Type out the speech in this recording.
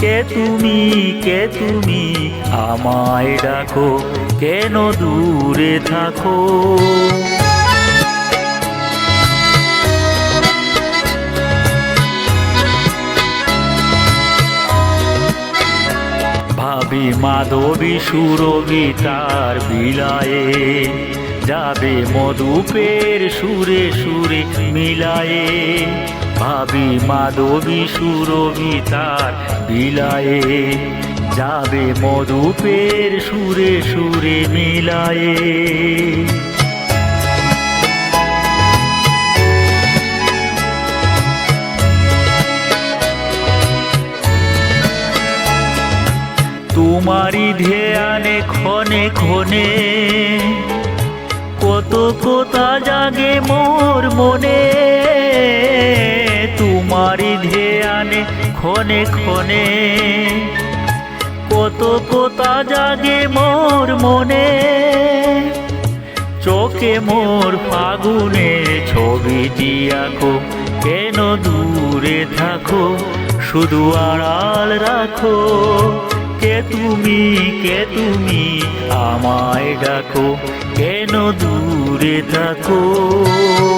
কে তুমি কে তুমি? আমায় ডাকো কেন দূরে থাকো? ভাবি মাধবী সুরগীতার বিলায়ে। যাবে মধুপের সুরে সুরে মিলায়ে। ভাবি মাধবী সুরগীতার বিলায়ে। যাবে মধুপের সুরে সুরে মিলায়ে। তোমারি ধ্যানে ক্ষণে ক্ষণে কত জাগে মোর মনে? তোমারই ধ্যানে ক্ষণে ক্ষণে। কত কথা জাগে মোর মনে? চোখে মোর ফাগুনের ছবিটি আঁকো কেন দূরে থাকো? শুধু আড়াল রাখো। কে তুমি কে তুমি আমায় ডাকো? কেন দূরে থাকো